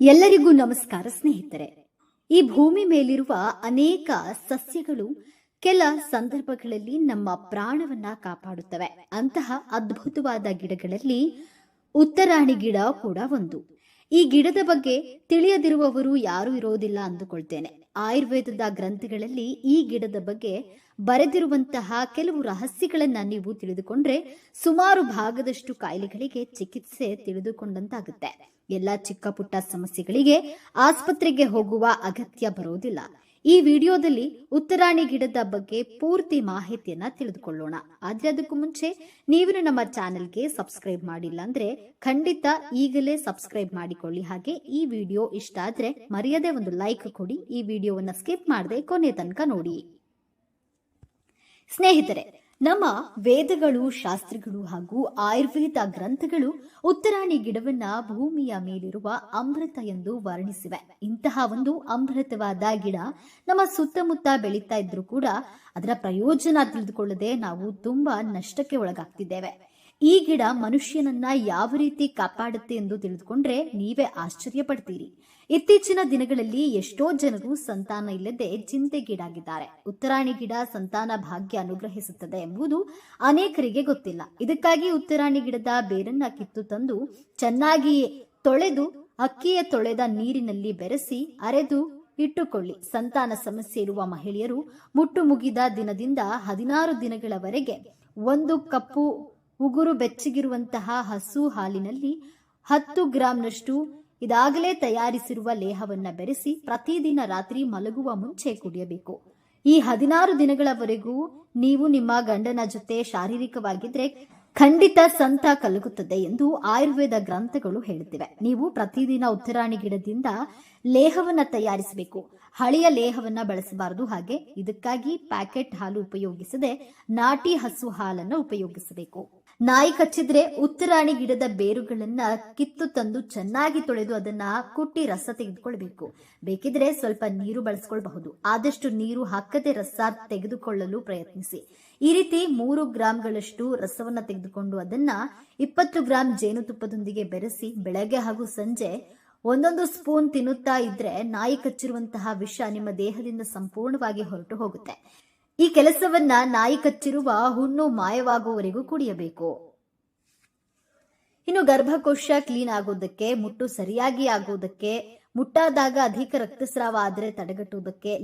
ಎಲ್ಲರಿಗೂ ನಮಸ್ಕಾರ ಸ್ನೇಹಿತರೆ. ಈ ಭೂಮಿ ಮೇಲಿರುವ ಅನೇಕ ಸಸ್ಯಗಳು ಕೆಲ ಸಂದರ್ಭಗಳಲ್ಲಿ ನಮ್ಮ ಪ್ರಾಣವನ್ನ ಕಾಪಾಡುತ್ತವೆ. ಅಂತಹ ಅದ್ಭುತವಾದ ಗಿಡಗಳಲ್ಲಿ ಉತ್ತರಾಣಿ ಗಿಡ ಕೂಡ ಒಂದು. ಈ ಗಿಡದ ಬಗ್ಗೆ ತಿಳಿಯದಿರುವವರು ಯಾರೂ ಇರೋದಿಲ್ಲ ಅಂದುಕೊಳ್ತೇನೆ. ಆಯುರ್ವೇದದ ಗ್ರಂಥಗಳಲ್ಲಿ ಈ ಗಿಡದ ಬಗ್ಗೆ ಬರೆದಿರುವಂತಹ ಕೆಲವು ರಹಸ್ಯಗಳನ್ನ ನೀವು ತಿಳಿದುಕೊಂಡ್ರೆ ಸುಮಾರು ಭಾಗದಷ್ಟು ಕಾಯಿಲೆಗಳಿಗೆ ಚಿಕಿತ್ಸೆ ತಿಳಿದುಕೊಂಡಂತಾಗುತ್ತೆ. ಎಲ್ಲ ಚಿಕ್ಕ ಪುಟ್ಟ ಸಮಸ್ಯೆಗಳಿಗೆ ಆಸ್ಪತ್ರೆಗೆ ಹೋಗುವ ಅಗತ್ಯ ಬರೋದಿಲ್ಲ ಈ ವಿಡಿಯೋದಲ್ಲಿ ಉತ್ತರಾಣಿ ಗಿಡದ ಬಗ್ಗೆ ಪೂರ್ತಿ ಮಾಹಿತಿಯನ್ನ ತಿಳಿದುಕೊಳ್ಳೋಣ. ಆದ್ರೆ ಅದಕ್ಕೂ ಮುಂಚೆ ನೀವು ನಮ್ಮ ಚಾನೆಲ್ಗೆ ಸಬ್ಸ್ಕ್ರೈಬ್ ಮಾಡಿಲ್ಲ ಅಂದ್ರೆ ಖಂಡಿತ ಈಗಲೇ ಸಬ್ಸ್ಕ್ರೈಬ್ ಮಾಡಿಕೊಳ್ಳಿ. ಹಾಗೆ ಈ ವಿಡಿಯೋ ಇಷ್ಟ ಆದ್ರೆ ಮರೆಯದೆ ಒಂದು ಲೈಕ್ ಕೊಡಿ. ಈ ವಿಡಿಯೋವನ್ನ ಸ್ಕಿಪ್ ಮಾಡದೆ ಕೊನೆ ತನಕ ನೋಡಿ. ಸ್ನೇಹಿತರೆ ನಮ್ಮ ವೇದಗಳು, ಶಾಸ್ತ್ರಗಳು ಹಾಗೂ ಆಯುರ್ವೇದ ಗ್ರಂಥಗಳು ಉತ್ತರಾಣಿ ಗಿಡವನ್ನ ಭೂಮಿಯ ಮೇಲಿರುವ ಅಮೃತ ಎಂದು ವರ್ಣಿಸಿವೆ. ಇಂತಹ ಒಂದು ಅಮೃತವಾದ ಗಿಡ ನಮ್ಮ ಸುತ್ತಮುತ್ತ ಬೆಳೀತಾ ಇದ್ರೂ ಕೂಡ ಅದರ ಪ್ರಯೋಜನ ತಿಳಿದುಕೊಳ್ಳದೆ ನಾವು ತುಂಬಾ ನಷ್ಟಕ್ಕೆ ಒಳಗಾಗ್ತಿದ್ದೇವೆ. ಈ ಗಿಡ ಮನುಷ್ಯನನ್ನ ಯಾವ ರೀತಿ ಕಾಪಾಡುತ್ತೆ ಎಂದು ತಿಳಿದುಕೊಂಡ್ರೆ ನೀವೇ ಆಶ್ಚರ್ಯ ಪಡ್ತೀರಿ ಇತ್ತೀಚಿನ ದಿನಗಳಲ್ಲಿ ಎಷ್ಟೋ ಜನರು ಸಂತಾನ ಇಲ್ಲದೆ ಚಿಂತೆಗೀಡಾಗಿದ್ದಾರೆ. ಉತ್ತರಾಣಿ ಗಿಡ ಸಂತಾನ ಭಾಗ್ಯ ಅನುಗ್ರಹಿಸುತ್ತದೆ ಎಂಬುದು ಅನೇಕರಿಗೆ ಗೊತ್ತಿಲ್ಲ. ಇದಕ್ಕಾಗಿ ಉತ್ತರಾಣಿ ಗಿಡದ ಬೇರನ್ನ ಕಿತ್ತು ತಂದು ಚೆನ್ನಾಗಿ ತೊಳೆದು ಅಕ್ಕಿಯ ತೊಳೆದ ನೀರಿನಲ್ಲಿ ಬೆರೆಸಿ ಅರೆದು ಇಟ್ಟುಕೊಳ್ಳಿ. ಸಂತಾನ ಸಮಸ್ಯೆ ಇರುವ ಮಹಿಳೆಯರು ಮುಟ್ಟು ಮುಗಿದ ದಿನದಿಂದ ಹದಿನಾರು ದಿನಗಳವರೆಗೆ ಒಂದು ಕಪ್ಪು ಉಗುರು ಬೆಚ್ಚಗಿರುವಂತಹ ಹಸು ಹಾಲಿನಲ್ಲಿ ಹತ್ತು ಗ್ರಾಂನಷ್ಟು ಇದಾಗಲೇ ತಯಾರಿಸಿರುವ ಲೇಹವನ್ನ ಬೆರೆಸಿ ಪ್ರತಿದಿನ ರಾತ್ರಿ ಮಲಗುವ ಮುಂಚೆ ಕುಡಿಯಬೇಕು. ಈ ಹದಿನಾರು ದಿನಗಳವರೆಗೂ ನೀವು ನಿಮ್ಮ ಗಂಡನ ಜೊತೆ ಶಾರೀರಿಕವಾಗಿದ್ರೆ ಖಂಡಿತ ಸಂತ ಕಲಗುತ್ತದೆ ಎಂದು ಆಯುರ್ವೇದ ಗ್ರಂಥಗಳು ಹೇಳುತ್ತಿವೆ. ನೀವು ಪ್ರತಿದಿನ ಉತ್ತರಾಣಿ ಗಿಡದಿಂದ ಲೇಹವನ್ನ ತಯಾರಿಸಬೇಕು. ಹಳೆಯ ಲೇಹವನ್ನ ಬಳಸಬಾರದು. ಹಾಗೆ ಇದಕ್ಕಾಗಿ ಪ್ಯಾಕೆಟ್ ಹಾಲು ಉಪಯೋಗಿಸದೆ ನಾಟಿ ಹಸು ಹಾಲನ್ನು ಉಪಯೋಗಿಸಬೇಕು. ನಾಯಿ ಕಚ್ಚಿದ್ರೆ ಉತ್ತರಾಣಿ ಗಿಡದ ಬೇರುಗಳನ್ನ ಕಿತ್ತು ತಂದು ಚೆನ್ನಾಗಿ ತೊಳೆದು ಅದನ್ನ ಕುಟ್ಟಿ ರಸ ತೆಗೆದುಕೊಳ್ಬೇಕು. ಬೇಕಿದ್ರೆ ಸ್ವಲ್ಪ ನೀರು ಬಳಸ್ಕೊಳ್ಬಹುದು. ಆದಷ್ಟು ನೀರು ಹಾಕದೆ ರಸ ತೆಗೆದುಕೊಳ್ಳಲು ಪ್ರಯತ್ನಿಸಿ. ಈ ರೀತಿ ಮೂರು ಗ್ರಾಂಗಳಷ್ಟು ರಸವನ್ನ ತೆಗೆದುಕೊಂಡು ಅದನ್ನ ಇಪ್ಪತ್ತು ಗ್ರಾಂ ಜೇನುತುಪ್ಪದೊಂದಿಗೆ ಬೆರೆಸಿ ಬೆಳಗ್ಗೆ ಹಾಗೂ ಸಂಜೆ ಒಂದೊಂದು ಸ್ಪೂನ್ ತಿನ್ನುತ್ತಾ ಇದ್ರೆ ನಾಯಿ ಕಚ್ಚಿರುವಂತಹ ವಿಷ ನಿಮ್ಮ ದೇಹದಿಂದ ಸಂಪೂರ್ಣವಾಗಿ ಹೊರಟು ಹೋಗುತ್ತೆ. ಈ ಕೆಲಸವನ್ನ ನಾಯಿ ಕಚ್ಚಿರುವ ಹುಣ್ಣು ಮಾಯವಾಗುವವರೆಗೂ ಕುಡಿಯಬೇಕು. ಇನ್ನು ಗರ್ಭಕೋಶ ಕ್ಲೀನ್ ಆಗೋದಕ್ಕೆ ಮುಟ್ಟು ಸರಿಯಾಗಿ ಆಗೋದಕ್ಕೆ ಮುಟ್ಟಾದಾಗ ಅಧಿಕ ರಕ್ತಸ್ರಾವ ಆದರೆ ತಡೆಗಟ್ಟುವುದಕ್ಕೆ,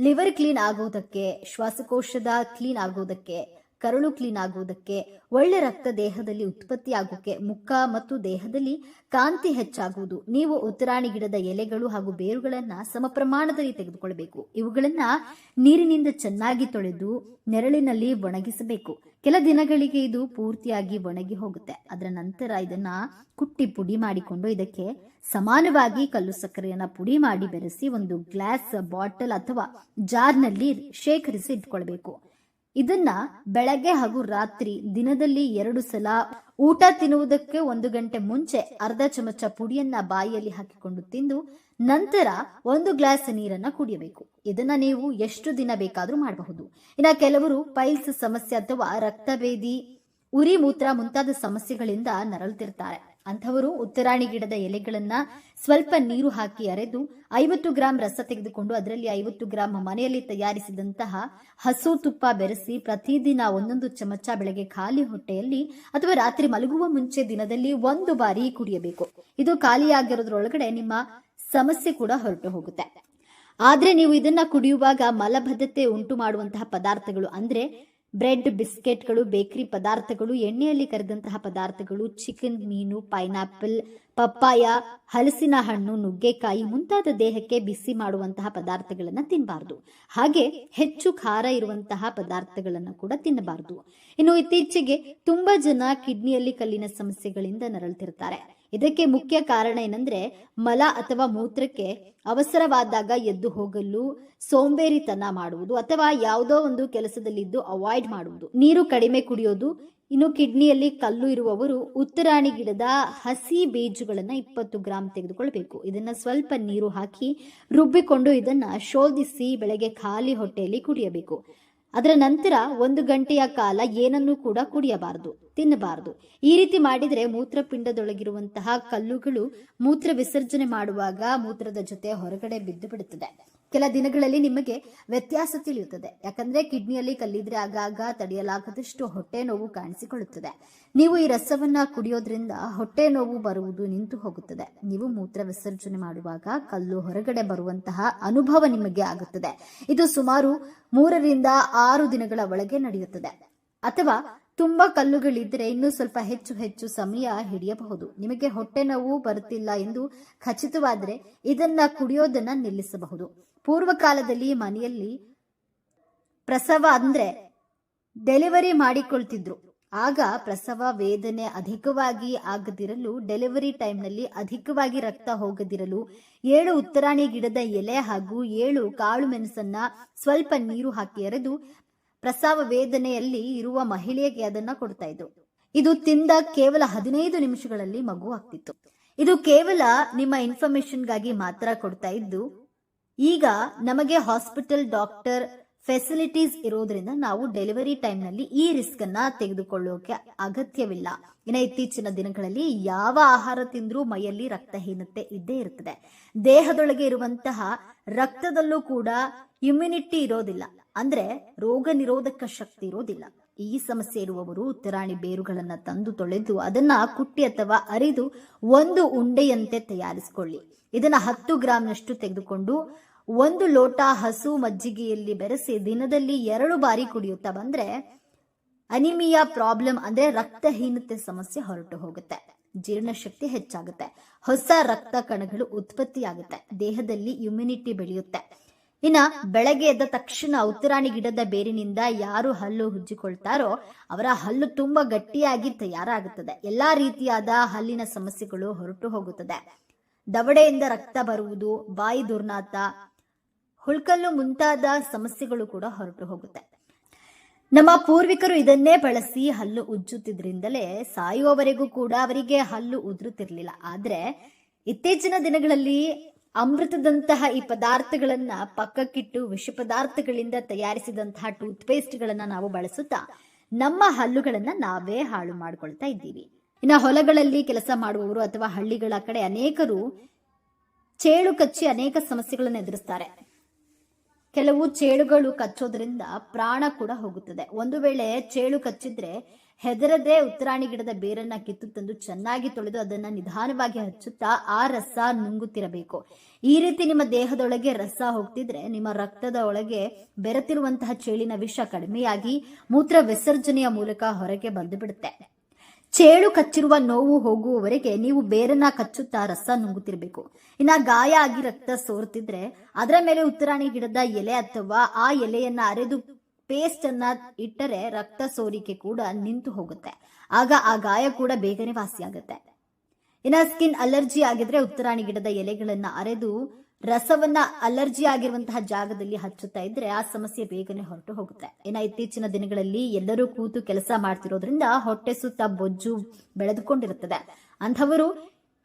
ಲಿವರ್ ಕ್ಲೀನ್ ಆಗೋದಕ್ಕೆ ಶ್ವಾಸಕೋಶದ ಕ್ಲೀನ್ ಆಗೋದಕ್ಕೆ ಕರುಳು ಕ್ಲೀನ್ ಆಗುವುದಕ್ಕೆ, ಒಳ್ಳೆ ರಕ್ತ ದೇಹದಲ್ಲಿ ಉತ್ಪತ್ತಿಯಾಗೋಕ್ಕೆ ಮುಖ ಮತ್ತು ದೇಹದಲ್ಲಿ ಕಾಂತಿ ಹೆಚ್ಚಾಗುವುದು. ನೀವು ಉತ್ತರಾಣಿ ಗಿಡದ ಎಲೆಗಳು ಹಾಗೂ ಬೇರುಗಳನ್ನ ಸಮ ಪ್ರಮಾಣದಲ್ಲಿ ತೆಗೆದುಕೊಳ್ಳಬೇಕು. ಇವುಗಳನ್ನ ನೀರಿನಿಂದ ಚೆನ್ನಾಗಿ ತೊಳೆದು ನೆರಳಿನಲ್ಲಿ ಒಣಗಿಸಬೇಕು. ಕೆಲ ದಿನಗಳಿಗೆ ಇದು ಪೂರ್ತಿಯಾಗಿ ಒಣಗಿ ಹೋಗುತ್ತೆ. ಅದರ ನಂತರ ಇದನ್ನ ಕುಟ್ಟಿ ಪುಡಿ ಮಾಡಿಕೊಂಡು ಇದಕ್ಕೆ ಸಮಾನವಾಗಿ ಕಲ್ಲು ಸಕ್ಕರೆಯನ್ನ ಪುಡಿ ಮಾಡಿ ಬೆರೆಸಿ ಒಂದು ಗ್ಲಾಸ್ ಬಾಟಲ್ ಅಥವಾ ಜಾರ್ನಲ್ಲಿ ಶೇಖರಿಸಿ ಇಟ್ಕೊಳ್ಬೇಕು. ಇದನ್ನ ಬೆಳಗ್ಗೆ ಹಾಗೂ ರಾತ್ರಿ ದಿನದಲ್ಲಿ ಎರಡು ಸಲ ಊಟ ತಿನ್ನುವುದಕ್ಕೆ ಒಂದು ಗಂಟೆ ಮುಂಚೆ ಅರ್ಧ ಚಮಚ ಪುಡಿಯನ್ನ ಬಾಯಿಯಲ್ಲಿ ಹಾಕಿಕೊಂಡು ತಿಂದು ನಂತರ ಒಂದು ಗ್ಲಾಸ್ ನೀರನ್ನ ಕುಡಿಯಬೇಕು. ಇದನ್ನ ನೀವು ಎಷ್ಟು ದಿನ ಬೇಕಾದ್ರೂ ಮಾಡಬಹುದು. ಇನ್ನ ಕೆಲವರು ಪೈಲ್ಸ್ ಸಮಸ್ಯೆ ಅಥವಾ ರಕ್ತಭೇದಿ, ಉರಿ ಮೂತ್ರ ಮುಂತಾದ ಸಮಸ್ಯೆಗಳಿಂದ ನರಳುತ್ತಿರ್ತಾರೆ ಅಂಥವರು ಉತ್ತರಾಣಿ ಗಿಡದ ಎಲೆಗಳನ್ನ ಸ್ವಲ್ಪ ನೀರು ಹಾಕಿ ಅರೆದು ಐವತ್ತು ಗ್ರಾಂ ರಸ ತೆಗೆದುಕೊಂಡು ಅದರಲ್ಲಿ ಐವತ್ತು ಗ್ರಾಂ ಮನೆಯಲ್ಲಿ ತಯಾರಿಸಿದಂತಹ ಹಸು ತುಪ್ಪ ಬೆರೆಸಿ ಪ್ರತಿದಿನ ಒಂದೊಂದು ಚಮಚ ಬೆಳಗ್ಗೆ ಖಾಲಿ ಹೊಟ್ಟೆಯಲ್ಲಿ ಅಥವಾ ರಾತ್ರಿ ಮಲಗುವ ಮುಂಚೆ ದಿನದಲ್ಲಿ ಒಂದು ಬಾರಿ ಕುಡಿಯಬೇಕು. ಇದು ಖಾಲಿಯಾಗಿರೋದ್ರೊಳಗಡೆ ನಿಮ್ಮ ಸಮಸ್ಯೆ ಕೂಡ ಹೊರಟು ಹೋಗುತ್ತೆ. ಆದ್ರೆ ನೀವು ಇದನ್ನ ಕುಡಿಯುವಾಗ ಮಲಬದ್ಧತೆ ಉಂಟು ಮಾಡುವಂತಹ ಪದಾರ್ಥಗಳು ಅಂದ್ರೆ ಬ್ರೆಡ್, ಬಿಸ್ಕೆಟ್ಗಳು, ಬೇಕರಿ ಪದಾರ್ಥಗಳು, ಎಣ್ಣೆಯಲ್ಲಿ ಕರೆದಂತಹ ಪದಾರ್ಥಗಳು, ಚಿಕನ್, ಮೀನು, ಪೈನಾಪಲ್, ಪಪ್ಪಾಯ, ಹಲಸಿನ ಹಣ್ಣು, ನುಗ್ಗೆಕಾಯಿ ಮುಂತಾದ ದೇಹಕ್ಕೆ ಬಿಸಿ ಮಾಡುವಂತಹ ಪದಾರ್ಥಗಳನ್ನು ತಿನ್ನಬಾರದು ಹಾಗೆ ಹೆಚ್ಚು ಖಾರ ಇರುವಂತಹ ಪದಾರ್ಥಗಳನ್ನು ಕೂಡ ತಿನ್ನಬಾರದು. ಇನ್ನು ಇತ್ತೀಚೆಗೆ ತುಂಬಾ ಜನ ಕಿಡ್ನಿಯಲ್ಲಿ ಕಲ್ಲಿನ ಸಮಸ್ಯೆಗಳಿಂದ ನರಳುತ್ತಿರ್ತಾರೆ ಇದಕ್ಕೆ ಮುಖ್ಯ ಕಾರಣ ಏನಂದ್ರೆ ಮಲ ಅಥವಾ ಮೂತ್ರಕ್ಕೆ ಅವಸರವಾದಾಗ ಎದ್ದು ಹೋಗಲು, ಸೋಂಬೇರಿತನ ಮಾಡುವುದು ಅಥವಾ ಯಾವುದೋ ಒಂದು ಕೆಲಸದಲ್ಲಿದ್ದು ಅವಾಯ್ಡ್ ಮಾಡುವುದು. ನೀರು ಕಡಿಮೆ ಕುಡಿಯೋದು, ಇನ್ನು ಕಿಡ್ನಿಯಲ್ಲಿ ಕಲ್ಲು ಇರುವವರು ಉತ್ತರಾಣಿ ಗಿಡದ ಹಸಿ ಬೀಜಗಳನ್ನು ಇಪ್ಪತ್ತು ಗ್ರಾಂ ತೆಗೆದುಕೊಳ್ಬೇಕು. ಇದನ್ನ ಸ್ವಲ್ಪ ನೀರು ಹಾಕಿ ರುಬ್ಬಿಕೊಂಡು ಇದನ್ನ ಶೋಧಿಸಿ ಬೆಳಗ್ಗೆ ಖಾಲಿ ಹೊಟ್ಟೆಯಲ್ಲಿ ಕುಡಿಯಬೇಕು. ಅದರ ನಂತರ ಒಂದು ಗಂಟೆಯ ಕಾಲ ಏನನ್ನೂ ಕೂಡ ಕುಡಿಯಬಾರದು, ತಿನ್ನಬಾರದು. ಈ ರೀತಿ ಮಾಡಿದರೆ ಮೂತ್ರಪಿಂಡದೊಳಗಿರುವಂತಹ ಕಲ್ಲುಗಳು ಮೂತ್ರ ವಿಸರ್ಜನೆ ಮಾಡುವಾಗ ಮೂತ್ರದ ಜೊತೆ ಹೊರಗಡೆ ಬಿದ್ದು ಬಿಡುತ್ತದೆ. ಕೆಲ ದಿನಗಳಲ್ಲಿ ನಿಮಗೆ ವ್ಯತ್ಯಾಸ ತಿಳಿಯುತ್ತದೆ. ಯಾಕಂದ್ರೆ ಕಿಡ್ನಿಯಲ್ಲಿ ಕಲ್ಲಿದ್ರೆ ಆಗಾಗ ತಡೆಯಲಾಗದಷ್ಟು ಹೊಟ್ಟೆ ನೋವು ಕಾಣಿಸಿಕೊಳ್ಳುತ್ತದೆ. ನೀವು ಈ ರಸವನ್ನ ಕುಡಿಯೋದ್ರಿಂದ ಹೊಟ್ಟೆ ನೋವು ಬರುವುದು ನಿಂತು ಹೋಗುತ್ತದೆ. ನೀವು ಮೂತ್ರ ವಿಸರ್ಜನೆ ಮಾಡುವಾಗ ಕಲ್ಲು ಹೊರಗಡೆ ಬರುವಂತಹ ಅನುಭವ ನಿಮಗೆ ಆಗುತ್ತದೆ. ಇದು ಸುಮಾರು ಮೂರರಿಂದ ಆರು ದಿನಗಳ ಒಳಗೆ ನಡೆಯುತ್ತದೆ. ಅಥವಾ ತುಂಬಾ ಕಲ್ಲುಗಳಿದ್ರೆ ಇನ್ನೂ ಸ್ವಲ್ಪ ಹೆಚ್ಚು ಹೆಚ್ಚು ಸಮಯ ಹಿಡಿಯಬಹುದು. ನಿಮಗೆ ಹೊಟ್ಟೆ ನೋವು ಬರುತ್ತಿಲ್ಲ ಎಂದು ಖಚಿತವಾದರೆ ಇದನ್ನ ಕುಡಿಯೋದನ್ನ ನಿಲ್ಲಿಸಬಹುದು. ಪೂರ್ವ ಕಾಲದಲ್ಲಿ ಮನೆಯಲ್ಲಿ ಪ್ರಸವ ಅಂದ್ರೆ ಡೆಲಿವರಿ ಮಾಡಿಕೊಳ್ತಿದ್ರು. ಆಗ ಪ್ರಸವ ವೇದನೆ ಅಧಿಕವಾಗಿ ಆಗದಿರಲು, ಡೆಲಿವರಿ ಟೈಮ್ನಲ್ಲಿ ಅಧಿಕವಾಗಿ ರಕ್ತ ಹೋಗದಿರಲು, ಏಳು ಉತ್ತರಾಣಿ ಗಿಡದ ಎಲೆ ಹಾಗೂ ಏಳು ಕಾಳು ಮೆಣಸನ್ನ ಸ್ವಲ್ಪ ನೀರು ಹಾಕಿ ಎರೆದು ಪ್ರಸವ ವೇದನೆಯಲ್ಲಿ ಇರುವ ಮಹಿಳೆಗೆ ಅದನ್ನ ಕೊಡ್ತಾ ಇದ್ರು. ಇದು ತಿಂದ ಕೇವಲ ಹದಿನೈದು ನಿಮಿಷಗಳಲ್ಲಿ ಮಗು ಆಗ್ತಿತ್ತು. ಇದು ಕೇವಲ ನಿಮ್ಮ ಇನ್ಫಾರ್ಮೇಶನ್ಗಾಗಿ ಮಾತ್ರ ಕೊಡ್ತಾ ಇದ್ದು, ಈಗ ನಮಗೆ ಹಾಸ್ಪಿಟಲ್ ಡಾಕ್ಟರ್ ಫೆಸಿಲಿಟೀಸ್ ಇರೋದ್ರಿಂದ ನಾವು ಡೆಲಿವರಿ ಟೈಮ್ನಲ್ಲಿ ಈ ರಿಸ್ಕ್ ಅನ್ನ ತೆಗೆದುಕೊಳ್ಳೋಕೆ ಅಗತ್ಯವಿಲ್ಲ. ಇನ್ನು ಇತ್ತೀಚಿನ ದಿನಗಳಲ್ಲಿ ಯಾವ ಆಹಾರ ತಿಂದ್ರೂ ಮೈಯಲ್ಲಿ ರಕ್ತಹೀನತೆ ಇದ್ದೇ ಇರುತ್ತದೆ ದೇಹದೊಳಗೆ ಇರುವಂತಹ ರಕ್ತದಲ್ಲೂ ಕೂಡ ಇಮ್ಯುನಿಟಿ ಇರೋದಿಲ್ಲ. ಅಂದ್ರೆ ರೋಗ ನಿರೋಧಕ ಶಕ್ತಿ ಇರೋದಿಲ್ಲ. ಈ ಸಮಸ್ಯೆ ಇರುವವರು ಉತ್ತರಾಣಿ ಬೇರುಗಳನ್ನ ತಂದು ತೊಳೆದು ಅದನ್ನ ಕುಟ್ಟಿ ಅಥವಾ ಅರಿದು ಒಂದು ಉಂಡೆಯಂತೆ ತಯಾರಿಸಿಕೊಳ್ಳಿ. ಇದನ್ನ ಹತ್ತು ಗ್ರಾಂನಷ್ಟು ತೆಗೆದುಕೊಂಡು ಒಂದು ಲೋಟ ಹಸು ಮಜ್ಜಿಗೆಯಲ್ಲಿ ಬೆರೆಸಿ ದಿನದಲ್ಲಿ ಎರಡು ಬಾರಿ ಕುಡಿಯುತ್ತಾ ಬಂದ್ರೆ ಅನಿಮಿಯಾ ಪ್ರಾಬ್ಲಮ್ ಅಂದ್ರೆ ರಕ್ತಹೀನತೆ ಸಮಸ್ಯೆ ಹೊರಟು ಹೋಗುತ್ತೆ. ಜೀರ್ಣಶಕ್ತಿ ಹೆಚ್ಚಾಗುತ್ತೆ. ಹೊಸ ರಕ್ತ ಕಣಗಳು ಉತ್ಪತ್ತಿಯಾಗುತ್ತೆ. ದೇಹದಲ್ಲಿ ಇಮ್ಯುನಿಟಿ ಬೆಳೆಯುತ್ತೆ. ಇನ್ನ ಬೆಳಗ್ಗೆ ಎದ್ದ ತಕ್ಷಣ ಉತ್ತರಾಣಿ ಗಿಡದ ಬೇರಿನಿಂದ ಯಾರು ಹಲ್ಲು ಹುಜ್ಜಿಕೊಳ್ತಾರೋ ಅವರ ಹಲ್ಲು ತುಂಬಾ ಗಟ್ಟಿಯಾಗಿ ತಯಾರಾಗುತ್ತದೆ. ಎಲ್ಲಾ ರೀತಿಯಾದ ಹಲ್ಲಿನ ಸಮಸ್ಯೆಗಳು ಹೊರಟು ಹೋಗುತ್ತದೆ. ದವಡೆಯಿಂದ ರಕ್ತ ಬರುವುದು, ಬಾಯಿ ದುರ್ನಾತ, ಹುಳ್ಕಲ್ಲು ಮುಂತಾದ ಸಮಸ್ಯೆಗಳು ಕೂಡ ಹೊರಟು ಹೋಗುತ್ತೆ. ನಮ್ಮ ಪೂರ್ವಿಕರು ಇದನ್ನೇ ಬಳಸಿ ಹಲ್ಲು ಉಜ್ಜುತ್ತಿದ್ರಿಂದಲೇ ಸಾಯುವವರೆಗೂ ಕೂಡ ಅವರಿಗೆ ಹಲ್ಲು ಉದುರುತ್ತಿರ್ಲಿಲ್ಲ. ಆದ್ರೆ ಇತ್ತೀಚಿನ ದಿನಗಳಲ್ಲಿ ಅಮೃತದಂತಹ ಈ ಪದಾರ್ಥಗಳನ್ನ ಪಕ್ಕಕ್ಕಿಟ್ಟು ವಿಷ ಪದಾರ್ಥಗಳಿಂದ ತಯಾರಿಸಿದಂತಹ ಟೂತ್ ಪೇಸ್ಟ್ಗಳನ್ನ ನಾವು ಬಳಸುತ್ತಾ ನಮ್ಮ ಹಲ್ಲುಗಳನ್ನ ನಾವೇ ಹಾಳು ಮಾಡ್ಕೊಳ್ತಾ ಇದ್ದೀವಿ. ಇನ್ನು ಹೊಲಗಳಲ್ಲಿ ಕೆಲಸ ಮಾಡುವವರು ಅಥವಾ ಹಳ್ಳಿಗಳ ಕಡೆ ಅನೇಕರು ಚೇಳು ಕಚ್ಚಿ ಅನೇಕ ಸಮಸ್ಯೆಗಳನ್ನು ಎದುರಿಸ್ತಾರೆ. ಕೆಲವು ಚೇಳುಗಳು ಕಚ್ಚೋದ್ರಿಂದ ಪ್ರಾಣ ಕೂಡ ಹೋಗುತ್ತದೆ. ಒಂದು ವೇಳೆ ಚೇಳು ಕಚ್ಚಿದ್ರೆ ಹೆದರದೆ ಉತ್ತರಾಣಿ ಗಿಡದ ಬೇರನ್ನ ಕಿತ್ತು ತಂದು ಚೆನ್ನಾಗಿ ತೊಳೆದು ಅದನ್ನ ನಿಧಾನವಾಗಿ ಹಚ್ಚುತ್ತಾ ಆ ರಸ ನುಂಗುತ್ತಿರಬೇಕು. ಈ ರೀತಿ ನಿಮ್ಮ ದೇಹದೊಳಗೆ ರಸ ಹೋಗ್ತಿದ್ರೆ ನಿಮ್ಮ ರಕ್ತದ ಒಳಗೆ ಬೆರೆತಿರುವಂತಹ ಚೇಳಿನ ವಿಷ ಕಡಿಮೆಯಾಗಿ ಮೂತ್ರ ವಿಸರ್ಜನೆಯ ಮೂಲಕ ಹೊರಗೆ ಬಂದು ಬಿಡುತ್ತೆ ಚೇಳು ಕಚ್ಚಿರುವ ನೋವು ಹೋಗುವವರೆಗೆ ನೀವು ಬೇರನ್ನ ಕಚ್ಚುತ್ತಾ ರಸ ನುಂಗುತ್ತಿರಬೇಕು. ಇನ್ನ ಗಾಯ ಆಗಿ ರಕ್ತ ಸೋರ್ತಿದ್ರೆ ಅದರ ಮೇಲೆ ಉತ್ತರಾಣಿ ಗಿಡದ ಎಲೆ ಅಥವಾ ಆ ಎಲೆಯನ್ನ ಅರೆದು ಪೇಸ್ಟ್ ಅನ್ನ ಇಟ್ಟರೆ ರಕ್ತ ಸೋರಿಕೆ ಕೂಡ ನಿಂತು ಹೋಗುತ್ತೆ. ಆಗ ಆ ಗಾಯ ಕೂಡ ಬೇಗನೆ ವಾಸಿಯಾಗುತ್ತೆ ಇನ್ನ ಸ್ಕಿನ್ ಅಲರ್ಜಿ ಆಗಿದ್ರೆ ಉತ್ತರಾಣಿ ಗಿಡದ ಎಲೆಗಳನ್ನ ಅರೆದು ರಸವನ್ನ ಅಲರ್ಜಿ ಆಗಿರುವಂತಹ ಜಾಗದಲ್ಲಿ ಹಚ್ಚುತ್ತಾ ಇದ್ರೆ ಆ ಸಮಸ್ಯೆ ಬೇಗನೆ ಹೊರಟು ಹೋಗುತ್ತೆ. ಇನ್ನ ಇತ್ತೀಚಿನ ದಿನಗಳಲ್ಲಿ ಎಲ್ಲರೂ ಕೂತು ಕೆಲಸ ಮಾಡ್ತಿರೋದ್ರಿಂದ ಹೊಟ್ಟೆ ಸುತ್ತ ಬೊಜ್ಜು ಬೆಳೆದುಕೊಂಡಿರುತ್ತದೆ. ಅಂಥವರು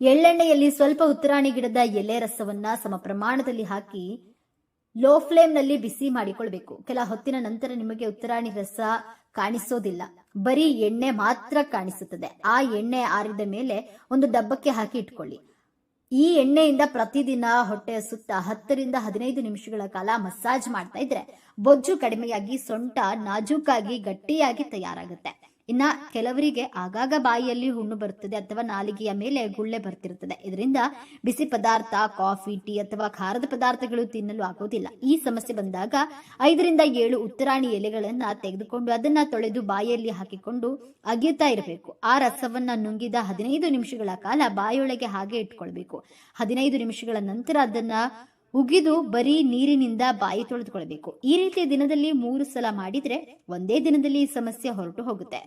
ಎಳ್ಳೆಣ್ಣೆಯಲ್ಲಿ ಸ್ವಲ್ಪ ಉತ್ತರಾಣಿ ಗಿಡದ ಎಲೆ ರಸವನ್ನ ಸಮ ಪ್ರಮಾಣದಲ್ಲಿ ಹಾಕಿ ಲೋ ಫ್ಲೇಮ್ನಲ್ಲಿ ಬಿಸಿ ಮಾಡಿಕೊಳ್ಬೇಕು. ಕೆಲ ಹೊತ್ತಿನ ನಂತರ ನಿಮಗೆ ಉತ್ತರಾಣಿ ರಸ ಕಾಣಿಸೋದಿಲ್ಲ. ಬರೀ ಎಣ್ಣೆ ಮಾತ್ರ ಕಾಣಿಸುತ್ತದೆ. ಆ ಎಣ್ಣೆ ಆರಿದ ಮೇಲೆ ಒಂದು ಡಬ್ಬಕ್ಕೆ ಹಾಕಿ ಇಟ್ಕೊಳ್ಳಿ. ಈ ಎಣ್ಣೆಯಿಂದ ಪ್ರತಿದಿನ ಹೊಟ್ಟೆಯ ಸುತ್ತ ಹತ್ತರಿಂದ ಹದಿನೈದು ನಿಮಿಷಗಳ ಕಾಲ ಮಸಾಜ್ ಮಾಡ್ತಾ ಇದ್ರೆ ಬೊಜ್ಜು ಕಡಿಮೆಯಾಗಿ, ಸೊಂಟ ನಾಜೂಕಾಗಿ, ಗಟ್ಟಿಯಾಗಿ ತಯಾರಾಗುತ್ತೆ. ಇನ್ನ ಕೆಲವರಿಗೆ ಆಗಾಗ ಬಾಯಿಯಲ್ಲಿ ಹುಣ್ಣು ಬರುತ್ತದೆ ಅಥವಾ ನಾಲಿಗೆಯ ಮೇಲೆ ಗುಳ್ಳೆ ಬರ್ತಿರುತ್ತದೆ. ಇದರಿಂದ ಬಿಸಿ ಪದಾರ್ಥ, ಕಾಫಿ, ಟೀ ಅಥವಾ ಖಾರದ ಪದಾರ್ಥಗಳು ತಿನ್ನಲು ಆಗೋದಿಲ್ಲ. ಈ ಸಮಸ್ಯೆ ಬಂದಾಗ ಐದರಿಂದ ಏಳು ಉತ್ತರಾಣಿ ಎಲೆಗಳನ್ನ ತೆಗೆದುಕೊಂಡು ಅದನ್ನ ತೊಳೆದು ಬಾಯಿಯಲ್ಲಿ ಹಾಕಿಕೊಂಡು ಅಗಿಯುತ್ತಾ ಇರಬೇಕು. ಆ ರಸವನ್ನ ನುಂಗಿದ ಹದಿನೈದು ನಿಮಿಷಗಳ ಕಾಲ ಬಾಯೊಳಗೆ ಹಾಗೆ ಇಟ್ಕೊಳ್ಬೇಕು. ಹದಿನೈದು ನಿಮಿಷಗಳ ನಂತರ ಅದನ್ನ ಉಗಿದು ಬರೀ ನೀರಿನಿಂದ ಬಾಯಿ ತೊಳೆದುಕೊಳ್ಬೇಕು ಈ ರೀತಿಯ ದಿನದಲ್ಲಿ ಮೂರು ಸಲ ಮಾಡಿದ್ರೆ ಒಂದೇ ದಿನದಲ್ಲಿ ಈ ಸಮಸ್ಯೆ ಹೊರಟು ಹೋಗುತ್ತೆ.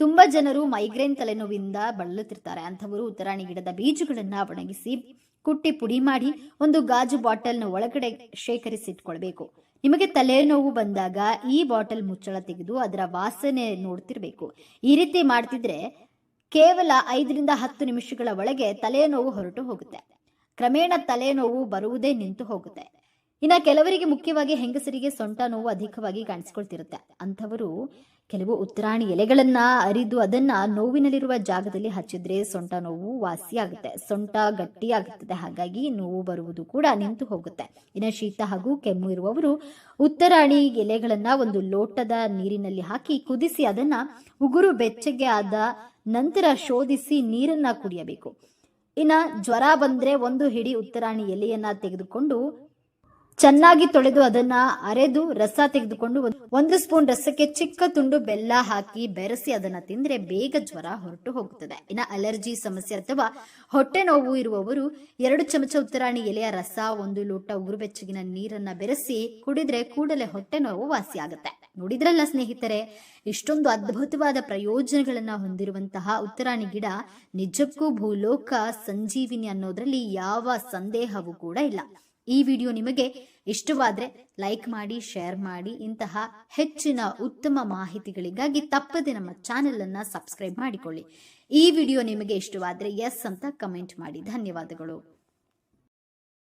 ತುಂಬಾ ಜನರು ಮೈಗ್ರೇನ್ ತಲೆನೋವಿಂದ ಬಳಲುತ್ತಿರ್ತಾರೆ. ಅಂಥವರು ಉತ್ತರಾಣಿ ಗಿಡದ ಬೀಜಗಳನ್ನ ಒಣಗಿಸಿ ಕುಟ್ಟಿ ಪುಡಿ ಮಾಡಿ ಒಂದು ಗಾಜು ಬಾಟಲ್ನ ಒಳಗಡೆ ಶೇಖರಿಸಿಟ್ಕೊಳ್ಬೇಕು. ನಿಮಗೆ ತಲೆನೋವು ಬಂದಾಗ ಈ ಬಾಟಲ್ ಮುಚ್ಚಳ ತೆಗೆದು ಅದರ ವಾಸನೆ ನೋಡ್ತಿರ್ಬೇಕು. ಈ ರೀತಿ ಮಾಡ್ತಿದ್ರೆ ಕೇವಲ ಐದರಿಂದ ಹತ್ತು ನಿಮಿಷಗಳ ಒಳಗೆ ತಲೆನೋವು ಹೊರಟು ಹೋಗುತ್ತೆ. ಕ್ರಮೇಣ ತಲೆನೋವು ಬರುವುದೇ ನಿಂತು ಹೋಗುತ್ತೆ. ಇನ್ನು ಕೆಲವರಿಗೆ ಮುಖ್ಯವಾಗಿ ಹೆಂಗಸರಿಗೆ ಸೊಂಟ ನೋವು ಅಧಿಕವಾಗಿ ಕಾಣಿಸ್ಕೊಳ್ತಿರುತ್ತೆ. ಅಂಥವರು ಕೆಲವು ಉತ್ತರಾಣಿ ಎಲೆಗಳನ್ನ ಅರಿದು ಅದನ್ನ ನೋವಿನಲ್ಲಿರುವ ಜಾಗದಲ್ಲಿ ಹಚ್ಚಿದ್ರೆ ಸೊಂಟ ನೋವು ವಾಸಿಯಾಗುತ್ತೆ ಸೊಂಟ ಗಟ್ಟಿಯಾಗುತ್ತದೆ ಹಾಗಾಗಿ ನೋವು ಬರುವುದು ಕೂಡ ನಿಂತು ಹೋಗುತ್ತೆ. ಇನ್ನು ಶೀತ ಹಾಗೂ ಕೆಮ್ಮು ಇರುವವರು ಉತ್ತರಾಣಿ ಎಲೆಗಳನ್ನ ಒಂದು ಲೋಟದ ನೀರಿನಲ್ಲಿ ಹಾಕಿ ಕುದಿಸಿ ಅದನ್ನ ಉಗುರು ಬೆಚ್ಚಗೆ ಆದ ನಂತರ ಶೋಧಿಸಿ ನೀರನ್ನ ಕುಡಿಯಬೇಕು. ಇನ್ನ ಜ್ವರ ಬಂದ್ರೆ ಒಂದು ಹಿಡಿ ಉತ್ತರಾಣಿ ಎಲೆಯನ್ನ ತೆಗೆದುಕೊಂಡು ಚೆನ್ನಾಗಿ ತೊಳೆದು ಅದನ್ನ ಅರೆದು ರಸ ತೆಗೆದುಕೊಂಡು ಒಂದ್- ಸ್ಪೂನ್ ರಸಕ್ಕೆ ಚಿಕ್ಕ ತುಂಡು ಬೆಲ್ಲ ಹಾಕಿ ಬೆರೆಸಿ ಅದನ್ನ ತಿಂದ್ರೆ ಬೇಗ ಜ್ವರ ಹೊರಟು ಹೋಗುತ್ತದೆ. ಇನ್ನ ಅಲರ್ಜಿ ಸಮಸ್ಯೆ ಅಥವಾ ಹೊಟ್ಟೆ ನೋವು ಇರುವವರು ಎರಡು ಚಮಚ ಉತ್ತರಾಣಿ ಎಲೆಯ ರಸ, ಒಂದು ಲೋಟ ಉಗುರು ಬೆಚ್ಚಗಿನ ನೀರನ್ನ ಬೆರೆಸಿ ಕುಡಿದ್ರೆ ಕೂಡಲೇ ಹೊಟ್ಟೆ ನೋವು ವಾಸಿಯಾಗುತ್ತೆ ನೋಡಿದ್ರಲ್ಲ ಸ್ನೇಹಿತರೆ, ಇಷ್ಟೊಂದು ಅದ್ಭುತವಾದ ಪ್ರಯೋಜನಗಳನ್ನ ಹೊಂದಿರುವಂತಹ ಉತ್ತರಾಣಿ ಗಿಡ ನಿಜಕ್ಕೂ ಭೂಲೋಕ ಸಂಜೀವಿನಿ ಅನ್ನೋದ್ರಲ್ಲಿ ಯಾವ ಸಂದೇಹವೂ ಕೂಡ ಇಲ್ಲ. ಈ ವಿಡಿಯೋ ನಿಮಗೆ ಇಷ್ಟವಾದರೆ ಲೈಕ್ ಮಾಡಿ, ಶೇರ್ ಮಾಡಿ, ಇಂತಹ ಹೆಚ್ಚಿನ ಉತ್ತಮ ಮಾಹಿತಿಗಳಿಗಾಗಿ ತಪ್ಪದೆ ನಮ್ಮ ಚಾನೆಲ್ ಅನ್ನ ಸಬ್ಸ್ಕ್ರೈಬ್ ಮಾಡಿಕೊಳ್ಳಿ. ಈ ವಿಡಿಯೋ ನಿಮಗೆ ಇಷ್ಟವಾದರೆ ಎಸ್ ಅಂತ ಕಮೆಂಟ್ ಮಾಡಿ. ಧನ್ಯವಾದಗಳು.